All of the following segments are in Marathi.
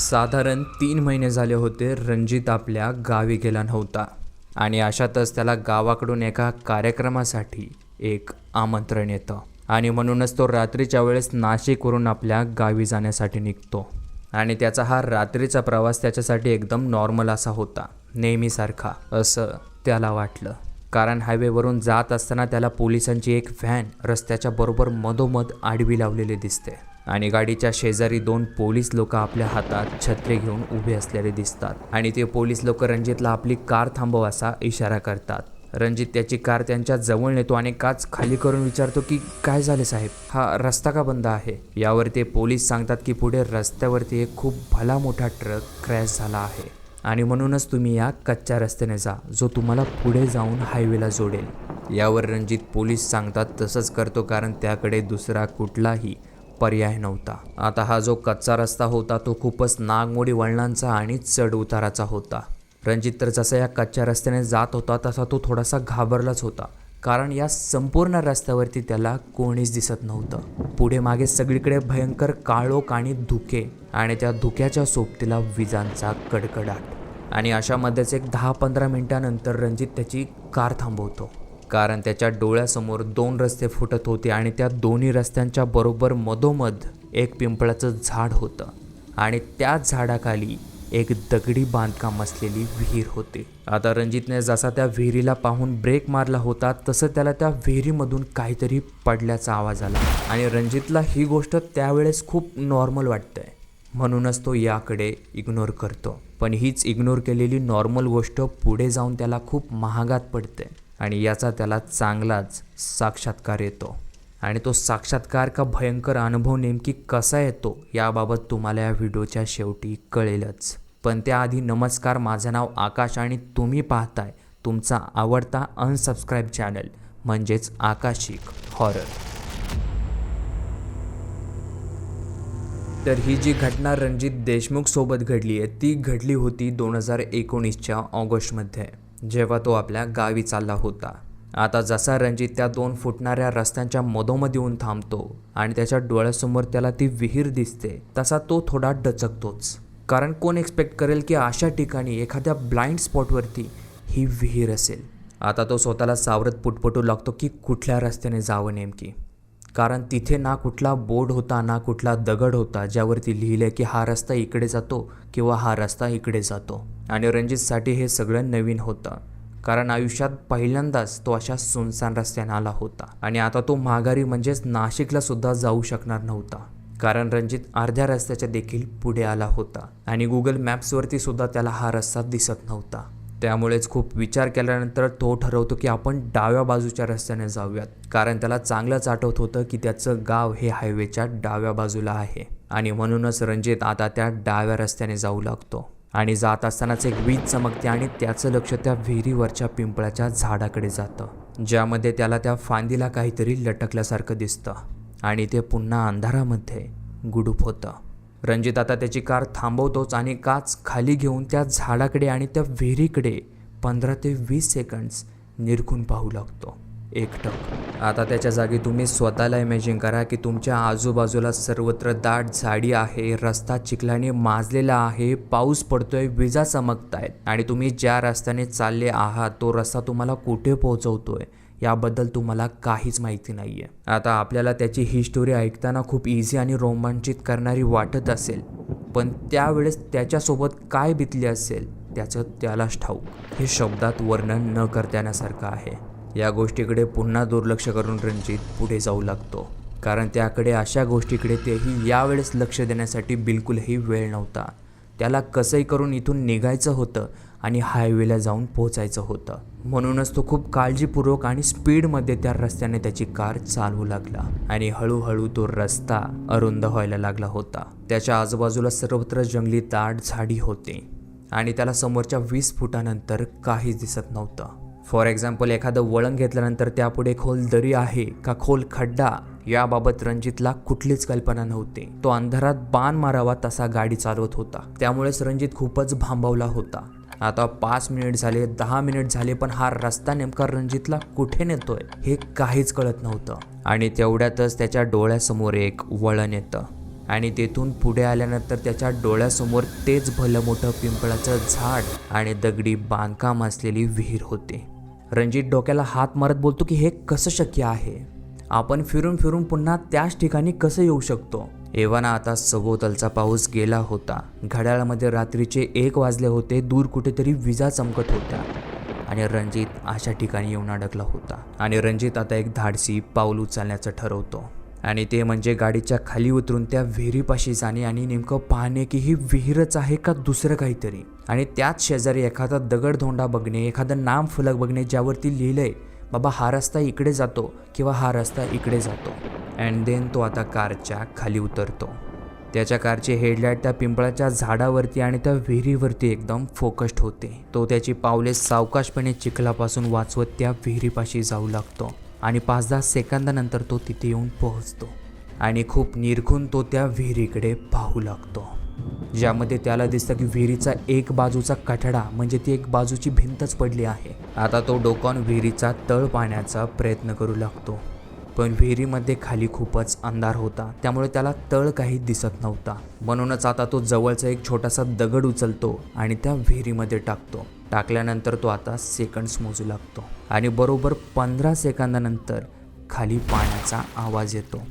साधारण तीन महिने झाले होते रणजित आपल्या गावी गेला नव्हता. आणि अशातच त्याला गावाकडून एका कार्यक्रमासाठी एक आमंत्रण येतं. आणि म्हणूनच तो रात्रीच्या वेळेस नाशिकवरून आपल्या गावी जाण्यासाठी निघतो. आणि त्याचा हा रात्रीचा प्रवास त्याच्यासाठी एकदम नॉर्मल असा होता. नेहमीसारखा असं त्याला वाटलं. कारण हायवेवरून जात असताना त्याला पोलिसांची एक व्हॅन रस्त्याच्या बरोबर मधोमध आडवी लावलेली दिसते. आणि गाडीच्या शेजारी दोन पोलीस लोक आपल्या हातात छत्रे घेऊन उभे असलेले दिसतात. आणि ते पोलीस लोक रणजितला आपली कार थांबव असा इशारा करतात. रणजित त्याची कार त्यांच्या जवळ नेतो आणि काच खाली करून विचारतो की काय झाले साहेब? हा रस्ता का बंद आहे? यावर ते पोलीस सांगतात की पुढे रस्त्यावरती एक खूप भला मोठा ट्रक क्रॅश झाला आहे आणि म्हणूनच तुम्ही या कच्च्या रस्त्याने जा जो तुम्हाला पुढे जाऊन हायवेला जोडेल. यावर रणजित पोलीस सांगतात तसंच करतो कारण त्याकडे दुसरा कुठलाही पर्याय नव्हता. आता हा जो कच्चा रस्ता होता तो खूपच नागमोडी वळणांचा आणि चढ उताराचा होता. रणजित तर जसा या कच्च्या रस्त्याने जात होता तसा तो थोडासा घाबरलाच होता. कारण या संपूर्ण रस्त्यावरती त्याला कोणीच दिसत नव्हतं. पुढे मागे सगळीकडे भयंकर काळोख आणि धुके आणि त्या धुक्याच्या सोबतीला विजांचा कडकडाट. आणि अशामध्येच एक दहा पंधरा मिनिटानंतर रणजित त्याची कार थांबवतो. कारण त्याच्या डोळ्यासमोर दोन रस्ते फुटत होते आणि त्या दोन्ही रस्त्यांच्या बरोबर मधोमध एक पिंपळाचं झाड होतं. आणि त्या झाडाखाली एक दगडी बांधकाम असलेली विहीर होती. आता रणजितने जसा त्या विहिरीला पाहून ब्रेक मारला होता तसं त्याला त्या विहिरीमधून काहीतरी पडल्याचा आवाज आला. आणि रणजितला ही गोष्ट त्यावेळेस खूप नॉर्मल वाटतंय. म्हणूनच तो याकडे इग्नोर करतो. पण हीच इग्नोर केलेली नॉर्मल गोष्ट पुढे जाऊन त्याला खूप महागात पडते. आणि याचा त्याला चांगलाच साक्षात्कार येतो. आणि तो साक्षात्कार का भयंकर अनुभव नेमकी कसा येतो याबाबत तुम्हाला या व्हिडिओच्या शेवटी कळेलच. पण त्याआधी नमस्कार माझं नाव आकाश आणि तुम्ही पाहताय तुमचा आवडता अनसबस्क्राईब चॅनल म्हणजेच आकाशिक हॉरर तर ही जी घटना रणजित देशमुखसोबत घडली आहे ती घडली होती दोन हजार एकोणीसच्या ऑगस्टमध्ये. जेव्हा तो आपल्या गावी चालला होता. आता जसा रणजित त्या दोन फुटणाऱ्या रस्त्यांच्या मधोमध येऊन थांबतो आणि त्याच्या डोळ्यासमोर त्याला ती विहीर दिसते तसा तो थोडा डचकतोच. कारण कोण एक्सपेक्ट करेल की अशा ठिकाणी एखाद्या ब्लाइंड स्पॉटवरती ही विहीर असेल? आता तो स्वतःला सावरत पुटपटू लागतो की कुठल्या रस्त्याने जावं नेमकी? कारण तिथे ना कुठला बोर्ड होता ना कुठला दगड होता ज्यावरती लिहिलं की हा रस्ता इकडे जातो किंवा हा रस्ता इकडे जातो. आणि रणजितसाठी हे सगळं नवीन होतं. कारण आयुष्यात पहिल्यांदाच तो अशा सुनसान रस्त्याने आला होता. आणि आता तो माघारी म्हणजेच नाशिकला सुद्धा जाऊ शकणार नव्हता. कारण रणजित अर्ध्या रस्त्याच्या देखील पुढे आला होता. आणि गुगल मॅप्सवरती सुद्धा त्याला हा रस्ता दिसत नव्हता. त्यामुळेच खूप विचार केल्यानंतर तो ठरवतो की आपण डाव्या बाजूच्या रस्त्याने जाऊयात. कारण त्याला चांगलंच आठवत होतं की त्याचं गाव हे हायवेच्या डाव्या बाजूला आहे. आणि म्हणूनच रणजित आता त्या डाव्या रस्त्याने जाऊ लागतो. आणि जात असतानाच एक वीज चमकते आणि त्याचं लक्ष त्या विहिरीवरच्या पिंपळाच्या झाडाकडे जातं ज्यामध्ये त्याला त्या फांदीला काहीतरी लटकल्यासारखं दिसतं आणि ते पुन्हा अंधारामध्ये गुडूप होतं. रणजित आता त्याची कार थांबवतोच आणि काच खाली घेऊन त्या झाडाकडे आणि त्या विहिरीकडे पंधरा ते वीस सेकंड्स निरखून पाहू लागतो. एकटक आता त्याच्या जागी तुम्ही स्वतःला इमॅजिन करा की तुमच्या आजूबाजूला सर्वत्र दाट झाडी आहे रस्ता चिखलाने माजलेला आहे पाऊस पडतोय विजा चमकत आहेत आणि तुम्ही ज्या रस्त्याने चालले आहात तो रस्ता तुम्हाला कुठे पोहोचवतोय याबद्दल तुम्हाला काहीच माहिती नाही आहे आता आपल्याला त्याची ही स्टोरी ऐकताना खूप इझी आणि रोमांचित करणारी वाटत असेल. पण त्यावेळेस त्याच्यासोबत काय बितले असेल त्याचं त्यालाच ठाऊक. हे शब्दात वर्णन न करता येण्यासारखं आहे. या गोष्टीकडे पुन्हा दुर्लक्ष करून रणजित पुढे जाऊ लागतो. कारण त्याकडे अशा गोष्टीकडे तेही यावेळेस लक्ष देण्यासाठी बिलकुलही वेळ नव्हता. त्याला कसंही करून इथून निघायचं होतं आणि हायवेला जाऊन पोहोचायचं होतं. म्हणूनच तो खूप काळजीपूर्वक आणि स्पीडमध्ये त्या रस्त्याने त्याची कार चालवू लागला आणि हळूहळू तो रस्ता अरुंद व्हायला लागला होता. त्याच्या आजूबाजूला सर्वत्र जंगली दाट झाडी होते आणि त्याला समोरच्या वीस फुटानंतर काहीच दिसत नव्हतं. फॉर एक्झाम्पल एखादं वळण घेतल्यानंतर त्यापुढे खोल दरी आहे का खोल खड्डा? याबाबत रणजितला कुठलीच कल्पना नव्हती. तो अंधारात बाण मारावा तसा गाडी चालवत होता. त्यामुळेच रणजित खूपच भांबवला होता. आता पाच मिनिट झाले दहा मिनिट झाले पण हा रस्ता नेमका रणजितला कुठे नेतोय हे काहीच कळत नव्हतं. आणि तेवढ्यातच त्याच्या डोळ्यासमोर एक वळण येतं. आणि तेथून पुढे आल्यानंतर त्याच्या डोळ्यासमोर तेच भलं मोठं पिंपळाचं झाड आणि दगडी बांधकाम असलेली विहीर होती. रणजित डोक्याला हात मारत बोलतो की हे कसं शक्य आहे? आपण फिरून फिरून पुन्हा त्याच ठिकाणी कसं येऊ शकतो? एव्हाना आता सभोवतालचा पाऊस गेला होता. घड्याळामध्ये रात्रीचे एक वाजले होते. दूर कुठेतरी विजा चमकत होत्या. आणि रणजित अशा ठिकाणी येऊन अडकला होता. आणि रणजित आता एक धाडसी पाऊल उचलण्याचं ठरवतो. आणि ते म्हणजे गाडीच्या खाली उतरून त्या विहिरीपाशी जाणे आणि नेमकं पाहणे की ही विहीरच आहे का दुसरं काहीतरी. आणि त्याच शेजारी एखादा दगडधोंडा बघणे एखादं नाम फलक बघणे ज्यावरती लिहिलंय बाबा हा रस्ता इकडे जातो किंवा हा रस्ता इकडे जातो. अँड देन तो आता कारच्या खाली उतरतो. त्याच्या कारची हेडलाईट त्या पिंपळाच्या झाडावरती आणि त्या विहिरीवरती एकदम फोकस्ड होते. तो त्याची पावले सावकाशपणे चिखलापासून वाचवत त्या विहिरीपाशी जाऊ लागतो. आणि पाच दहा सेकंदानंतर तो तिथे येऊन पोहोचतो. आणि खूप निरखून तो त्या विहिरीकडे पाहू लागतो. ज्यामध्ये त्याला दिसतं की विहिरीचा एक बाजूचा कठडा म्हणजे ती एक बाजूची भिंतच पडली आहे. आता तो डोकावून विहिरीचा तळ पाहण्याचा प्रयत्न करू लागतो. पण विहिरीमध्ये खाली खूपच अंधार होता. त्यामुळे त्याला तळ काही दिसत नव्हता. म्हणूनच आता तो जवळचा एक छोटासा दगड उचलतो आणि त्या विहिरीमध्ये टाकतो. टाकल्यानंतर तो आता सेकंड्स मोजू लागतो आणि बरोबर पंधरा सेकंदानंतर खाली पाण्याचा आवाज येतो.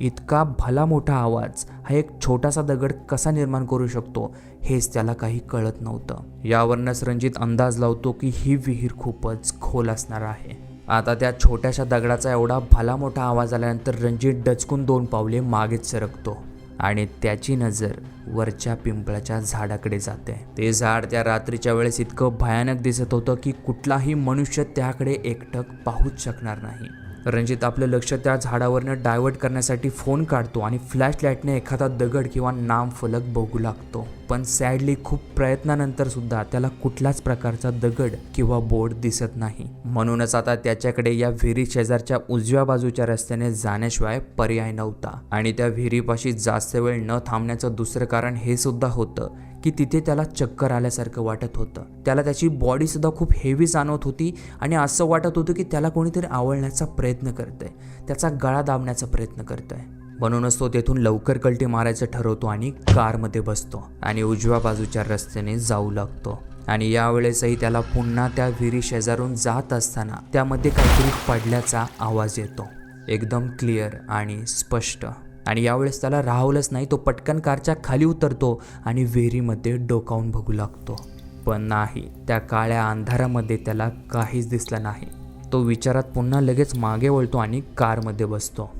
इतका भला मोठा आवाज हा एक छोटासा दगड कसा निर्माण करू शकतो हेच त्याला काही कळत नव्हतं. यावरनच रणजित अंदाज लावतो की ही विहीर खूपच खोल असणार आहे. आता त्या छोट्याशा दगडाचा एवढा भला मोठा आवाज आल्यानंतर रणजित डचकून दोन पावले मागेच सरकतो. आणि त्याची नजर वरच्या पिंपळाच्या झाडाकडे जाते. ते झाड त्या रात्रीच्या वेळेस इतकं भयानक दिसत होतं की कुठलाही मनुष्य त्याकडे एकटक पाहूच शकणार नाही. रणजित आपलं लक्ष त्या झाडावरनं डायव्हर्ट करण्यासाठी फोन काढतो आणि फ्लॅश लाईटने एखादा दगड किंवा नाम फलक बघू लागतो. पण सॅडली खूप प्रयत्नानंतर सुद्धा त्याला कुठल्याच प्रकारचा दगड किंवा बोर्ड दिसत नाही. म्हणूनच आता त्याच्याकडे या विहिरी शेजारच्या उजव्या बाजूच्या रस्त्याने जाण्याशिवाय पर्याय नव्हता. आणि त्या विहिरीपाशी जास्त वेळ न थांबण्याचं दुसरं कारण हे सुद्धा होतं की तिथे त्याला चक्कर आल्यासारखं वाटत होतं. त्याला त्याची बॉडी सुद्धा खूप हेवी जाणवत होती आणि असं वाटत होतं की त्याला कोणीतरी आवळण्याचा प्रयत्न करतंय. त्याचा गळा दाबण्याचा प्रयत्न करतोय. म्हणूनच तो तेथून लवकर कलटी मारायचं ठरवतो आणि कारमध्ये बसतो आणि उजव्या बाजूच्या रस्त्याने जाऊ लागतो. आणि यावेळेसही त्याला पुन्हा त्या विहिरी शेजारून जात असताना त्यामध्ये काहीतरी पडल्याचा आवाज येतो. एकदम क्लिअर आणि स्पष्ट. आणि यावेळेस त्याला राहवलंच नाही तो पटकन कारच्या खाली उतरतो आणि विहिरीमध्ये डोकावून बघू लागतो. पण नाही त्या काळ्या अंधारामध्ये त्याला काहीच दिसलं नाही. तो विचारात पुन्हा लगेच मागे वळतो आणि कारमध्ये बसतो.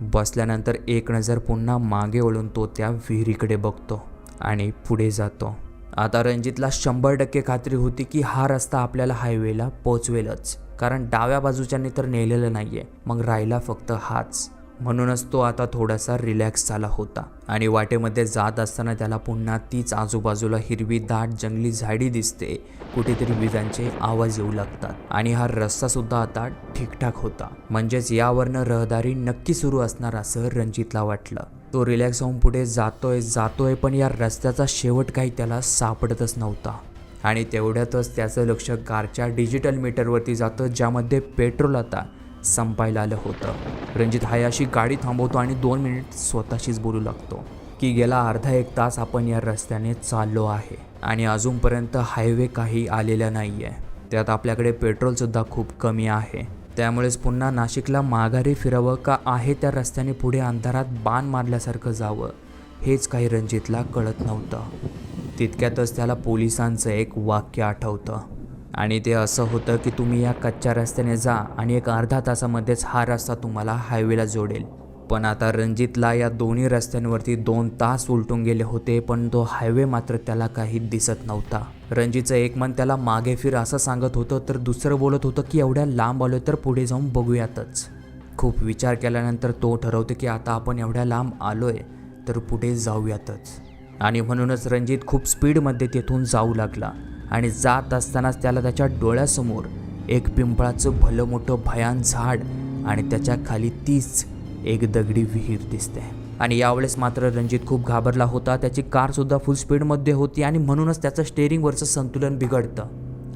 बसल्यानंतर एक नजर पुन्हा मागे वळून तो त्या विहिरीकडे बघतो आणि पुढे जातो. आता रणजितला शंभर टक्के खात्री होती की हा रस्ता आपल्याला हायवेला पोचवेलच. कारण डाव्या बाजूच्याने तर नेलेलं नाहीये मग राहिला फक्त हाच. म्हणूनच तो आता थोडासा रिलॅक्स झाला होता. आणि वाटेमध्ये जात असताना त्याला पुन्हा तीच आजूबाजूला हिरवी दाट जंगली झाडी दिसते. कुठेतरी विजांचे आवाज येऊ लागतात. आणि हा रस्ता सुद्धा आता ठीकठाक होता. म्हणजेच यावरनं रहदारी नक्की सुरू असणार असं रणजितला वाटलं. तो रिलॅक्स होऊन पुढे जातोय जातोय पण या रस्त्याचा शेवट काही त्याला सापडतच नव्हता. आणि तेवढ्यातच त्याचं लक्ष कारच्या डिजिटल मीटरवरती जातं ज्यामध्ये पेट्रोल आता संपायला आलं होतं. रणजित हायाशी गाडी थांबवतो आणि दोन मिनिट स्वतःशीच बोलू लागतो की गेला अर्धा एक तास आपण या रस्त्याने चाललो आहे आणि अजूनपर्यंत हायवे काही आलेला नाही आहे त्यात आपल्याकडे पेट्रोलसुद्धा खूप कमी आहे. त्यामुळेच पुन्हा नाशिकला माघारी फिरावं का आहे त्या रस्त्याने पुढे अंधारात बाण मारल्यासारखं जावं हेच काही रणजितला कळत नव्हतं. तितक्यातच त्याला पोलिसांचं एक वाक्य आठवतं. आणि ते असं होतं की तुम्ही या कच्च्या रस्त्याने जा आणि एक अर्धा तासामध्येच हा रस्ता तुम्हाला हायवेला जोडेल. पण आता रणजितला या दोन्ही रस्त्यांवरती दोन तास उलटून गेले होते पण तो हायवे मात्र त्याला काही दिसत नव्हता. रणजितचं एक मन त्याला मागे फिर असं सांगत होतं तर दुसरं बोलत होतं की एवढ्या लांब आलो तर पुढे जाऊन बघूयातच. खूप विचार केल्यानंतर तो ठरवतो की आता आपण एवढ्या लांब आलोय तर पुढे जाऊयातच. आणि म्हणूनच रणजित खूप स्पीडमध्ये तेथून जाऊ लागला. आणि जात असतानाच त्याला त्याच्या डोळ्यासमोर एक पिंपळाचं भलं मोठं भयान झाड आणि त्याच्याखाली तीच एक दगडी विहीर दिसते. आणि यावेळेस मात्र रणजित खूप घाबरला होता. त्याची कारसुद्धा फुल स्पीडमध्ये होती आणि म्हणूनच त्याचं स्टेअरिंगवरचं संतुलन बिघडतं.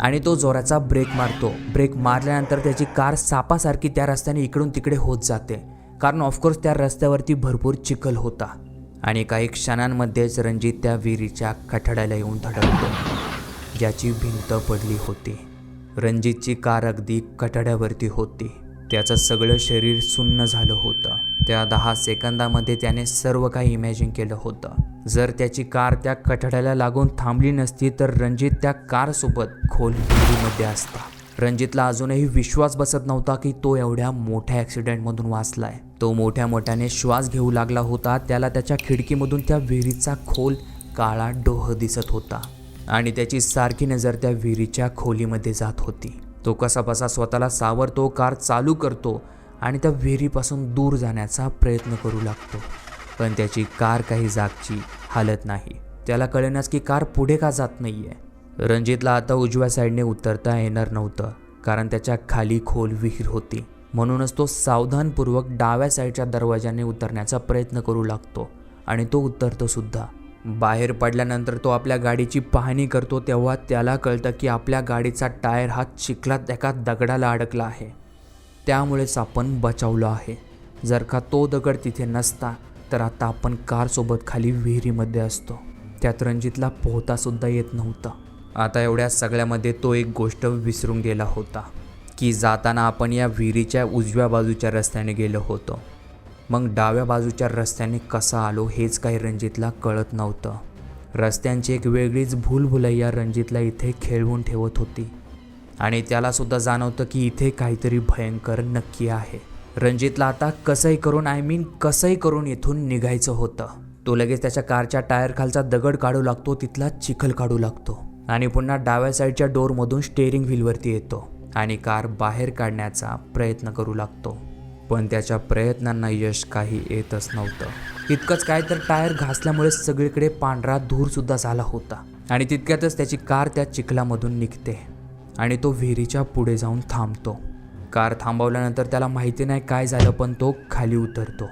आणि तो जोराचा ब्रेक मारतो. ब्रेक मारल्यानंतर त्याची कार सापासारखी त्या रस्त्याने इकडून तिकडे होत जाते. कारण ऑफकोर्स त्या रस्त्यावरती भरपूर चिखल होता. आणि काही क्षणांमध्येच रणजित त्या विहिरीच्या कठड्याला येऊन धडकतो. ज्याची भिंत पडली होती. रणजितची कार अगदी कठड्यावरती होती. त्याचं सगळं शरीर सुन्न झालं होतं. त्या दहा सेकंदामध्ये त्याने सर्व काही इमॅजिन केलं होतं. जर त्याची कार त्या कठड्याला लागून थांबली नसती तर रणजित त्या कारसोबत खोल विहिरीमध्ये असता. रणजितला अजूनही विश्वास बसत नव्हता की तो एवढ्या मोठ्या ॲक्सिडेंटमधून वाचलाय. तो मोठ्या मोठ्याने श्वास घेऊ लागला होता. त्याला त्याच्या खिडकीमधून त्या विहिरीचा खोल काळा डोह दिसत होता. आणि त्याची सारखी नजर त्या विहिरीच्या खोलीमध्ये जात होती. तो कसाबसा स्वतःला सावरतो कार चालू करतो आणि त्या विहिरीपासून दूर जाण्याचा प्रयत्न करू लागतो. पण त्याची कार काही जागची हालत नाही. त्याला कळेनाच की कार पुढे का जात नाही आहे रणजितला आता उजव्या साईडने उतरता येणार नव्हतं कारण त्याच्याखाली खोल विहीर होती. म्हणूनच तो सावधानपूर्वक डाव्या साईडच्या दरवाजाने उतरण्याचा प्रयत्न करू लागतो आणि तो उतरतो सुद्धा. बाहेर पडल्यानंतर तो आपल्या गाडीची पाहणी करतो तेव्हा त्याला कळतं की आपल्या गाडीचा टायर हा चिखलात एका दगडाला अडकला आहे. त्यामुळेच आपण बचावलो आहे. जर का तो दगड तिथे नसता तर आता आपण कारसोबत खाली विहिरीमध्ये असतो. त्यात रणजितला पोहतासुद्धा येत नव्हतं. आता एवढ्या सगळ्यामध्ये तो एक गोष्ट विसरून गेला होता की जाताना आपण या विहिरीच्या उजव्या बाजूच्या रस्त्याने गेलो होतो. मग डाव्या बाजूच्या रस्त्याने कसा आलो हेच काही रणजितला कळत नव्हतं. रस्त्यांची एक वेगळीच भूलभुलैया रणजितला इथे खेळवून ठेवत होती. आणि त्यालासुद्धा जाणवतं की इथे काहीतरी भयंकर नक्की आहे. रणजितला आता कसंही करून आय मीन कसंही करून इथून निघायचं होतं. तो लगेच त्याच्या कारच्या टायर खालचा दगड काढू लागतो तिथला चिखल काढू लागतो. आणि पुन्हा डाव्या साईडच्या डोरमधून स्टेअरिंग व्हीलवरती येतो. आणि कार बाहेर काढण्याचा प्रयत्न करू लागतो. पण त्याच्या प्रयत्नांना यश काही येतच नव्हतं. इतकंच काय तर टायर घासल्यामुळे सगळीकडे पांढरा धूरसुद्धा झाला होता. आणि तितक्यातच त्याची कार त्या चिखलामधून निघते. आणि तो विहिरीच्या पुढे जाऊन थांबतो. कार थांबवल्यानंतर त्याला माहिती नाही काय झालं पण तो खाली उतरतो.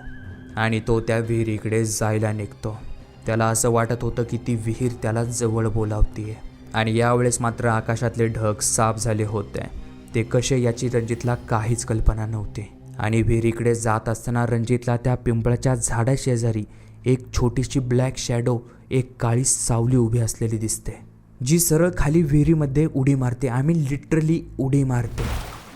आणि तो त्या विहिरीकडे जायला निघतो. त्याला असं वाटत होतं की ती विहीर त्याला जवळ बोलावतीये. आणि यावेळेस मात्र आकाशातले ढग साफ झाले होते. ते कसे याची रणजितला काहीच कल्पना नव्हती. आणि विहिरीकडे जात असताना रणजितला त्या पिंपळाच्या झाडाशेजारी एक छोटीशी ब्लॅक शॅडो एक काळी सावली उभी असलेली दिसते. जी सरळ खाली विहिरीमध्ये उडी मारते. आय मीन लिटरली उडी मारते.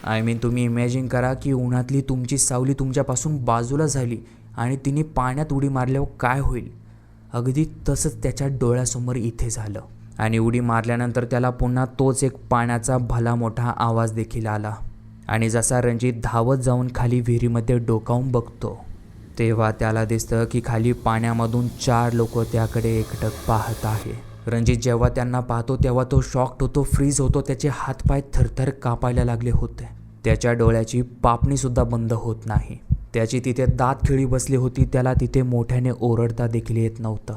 आय मीन तुम्ही इमॅजिन करा की उन्हातली तुमची सावली तुमच्यापासून बाजूला झाली आणि तिने पाण्यात उडी मारल्यावर काय होईल? अगदी तसंच त्याच्या डोळ्यासमोर इथे झालं. आणि उडी मारल्यानंतर त्याला पुन्हा तोच एक पाण्याचा भला मोठा आवाज देखील आला. आणि जसा रणजित धावत जाऊन खाली विहिरीमध्ये डोकावून बघतो तेव्हा त्याला दिसतं की खाली पाण्यामधून चार लोक त्याकडे एकटक पाहत आहे. रणजित जेव्हा त्यांना पाहतो तेव्हा तो शॉक्ट होतो फ्रीज होतो त्याचे हातपाय थरथर कापायला लागले होते. त्याच्या डोळ्याची पापणीसुद्धा बंद होत नाही. त्याची तिथे दात खिळी बसली होती त्याला तिथे मोठ्याने ओरडता देखील येत नव्हतं.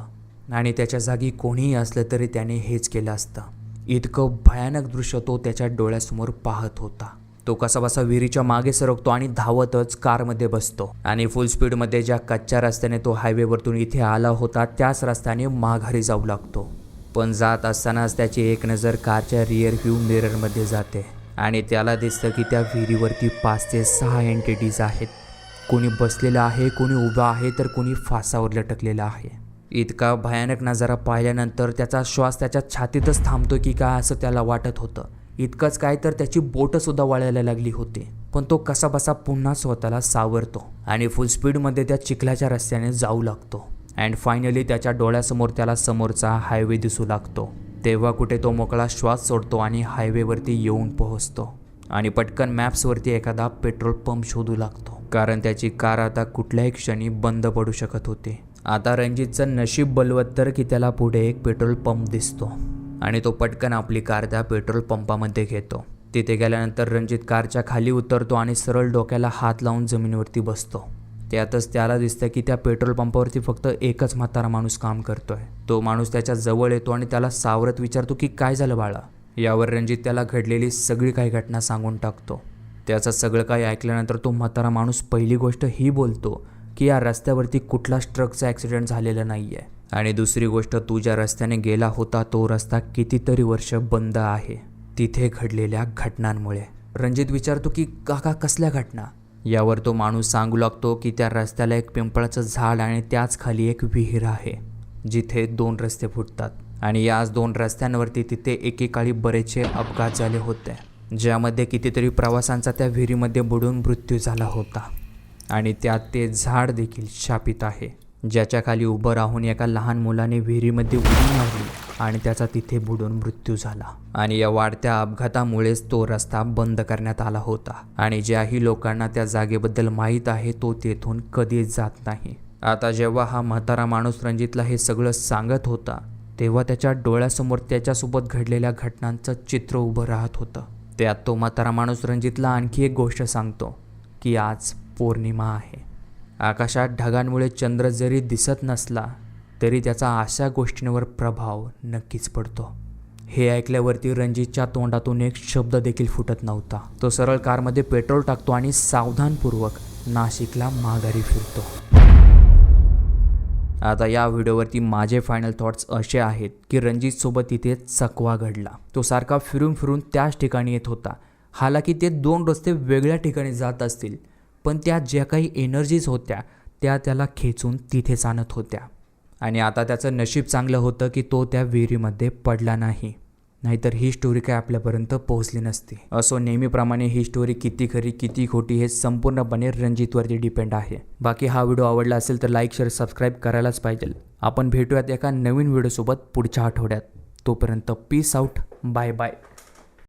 आणि त्याच्या जागी कोणीही असलं तरी त्याने हेच केलं असतं. इतकं भयानक दृश्य तो त्याच्या डोळ्यासमोर पाहत होता. तो कसाबसा विहिरीच्या मागे सरकतो आणि धावतच कारमध्ये बसतो. आणि फुल स्पीडमध्ये ज्या कच्च्या रस्त्याने तो हायवेवरतून इथे आला होता त्याच रस्त्याने माघारी जाऊ लागतो. पण जात असतानाच त्याची एक नजर कारच्या रिअर व्ह्यू मिररमध्ये जाते. आणि त्याला दिसतं की त्या विहिरीवरती पाच ते सहा एंटिटीज आहेत. कोणी बसलेलं आहे कोणी उभं आहे तर कोणी फासावर लटकलेलं आहे. इतका भयानक नजारा पाहिल्यानंतर त्याचा श्वास त्याच्या छातीतच थांबतो की काय असं त्याला वाटत होतं. इतकंच काय तर त्याची बोटंसुद्धा वळायला लागली होती. पण तो कसाबसा पुन्हा स्वतःला सावरतो आणि फुल स्पीडमध्ये त्या चिखलाच्या रस्त्याने जाऊ लागतो. अँड फायनली त्याच्या डोळ्यासमोर त्याला समोरचा हायवे दिसू लागतो. तेव्हा कुठे तो मोकळा श्वास सोडतो आणि हायवेवरती येऊन पोहोचतो. आणि पटकन मॅप्सवरती एखादा पेट्रोल पंप शोधू लागतो. कारण त्याची कार आता कुठल्याही क्षणी बंद पडू शकत होती. आता रणजितचं नशीब बलवत्तर की त्याला पुढे एक पेट्रोल पंप दिसतो. आणि तो पटकन आपली कार त्या पेट्रोल पंपामध्ये घेतो. तिथे गेल्यानंतर रणजित कारच्या खाली उतरतो आणि सरळ डोक्याला हात लावून जमिनीवरती बसतो. त्यातच त्याला दिसतं की त्या पेट्रोल पंपावरती फक्त एकच म्हातारा माणूस काम करतोय. तो माणूस त्याच्याजवळ येतो आणि त्याला सावरत विचारतो की काय झालं बाळा? यावर रणजित त्याला घडलेली सगळी काही घटना सांगून टाकतो. त्याचं सगळं काही ऐकल्यानंतर तो म्हातारा माणूस पहिली गोष्ट ही बोलतो की या रस्त्यावरती कुठलाच ट्रकचा ॲक्सिडेंट झालेला नाही आहे आणि दुसरी गोष्ट तू ज्या रस्त्याने गेला होता तो रस्ता कितीतरी वर्ष बंद आहे. तिथे घडलेल्या घटनांमुळे. रणजित विचारतो की काका कसल्या घटना? यावर तो माणूस सांगू लागतो की त्या रस्त्याला एक पिंपळाचं झाड आणि त्याच खाली एक विहीर आहे जिथे दोन रस्ते फुटतात. आणि याच दोन रस्त्यांवरती तिथे एकेकाळी बरेचसे अपघात झाले होते ज्यामध्ये कितीतरी प्रवासांचा त्या विहिरीमध्ये बुडून मृत्यू झाला होता. आणि त्यात ते झाड देखील शापित आहे. ज्याच्या खाली उभं राहून एका लहान मुलाने विहिरीमध्ये उडी मारली आणि त्याचा तिथे बुडून मृत्यू झाला. आणि या वाढत्या अपघातामुळेच तो रस्ता बंद करण्यात आला होता. आणि ज्याही लोकांना त्या जागेबद्दल माहीत आहे तो तेथून कधीच जात नाही. आता जेव्हा हा म्हातारा माणूस रणजितला हे सगळं सांगत होता तेव्हा त्याच्या डोळ्यासमोर त्याच्यासोबत घडलेल्या घटनांचं चित्र उभं राहत होतं. त्यात तो म्हातारा माणूस रणजितला आणखी एक गोष्ट सांगतो की आज पौर्णिमा आहे. आकाशात ढगांमुळे चंद्र जरी दिसत नसला तरी त्याचा अशा गोष्टींवर प्रभाव नक्कीच पडतो. हे ऐकल्यावरती रणजितच्या तोंडातून एक शब्द देखील फुटत नव्हता. तो सरळ कारमध्ये पेट्रोल टाकतो आणि सावधानपूर्वक नाशिकला माघारी फिरतो. आता या व्हिडिओवरती माझे फायनल थॉट्स असे आहेत की रणजितसोबत तिथे चकवा घडला. तो सारखा फिरून फिरून त्याच ठिकाणी येत होता. हालाकी ते दोन रस्ते वेगळ्या ठिकाणी जात असतील पण त्या ज्या काही एनर्जीज होत्या त्या त्याला खेचून तिथेच आणत होत्या. आणि आता त्याचं नशीब चांगलं होतं की तो त्या विहिरीमध्ये पडला नाही. नाहीतर ही स्टोरी काय आपल्यापर्यंत पोहोचली नसती. असो नेहमीप्रमाणे ही स्टोरी किती खरी किती खोटी हे संपूर्णपणे रणजितवरती डिपेंड आहे. बाकी हा व्हिडिओ आवडला असेल तर लाईक शेअर सबस्क्राईब करायलाच पाहिजे. आपण भेटूयात एका नवीन व्हिडिओसोबत पुढच्या आठवड्यात. तोपर्यंत पीस आउट बाय बाय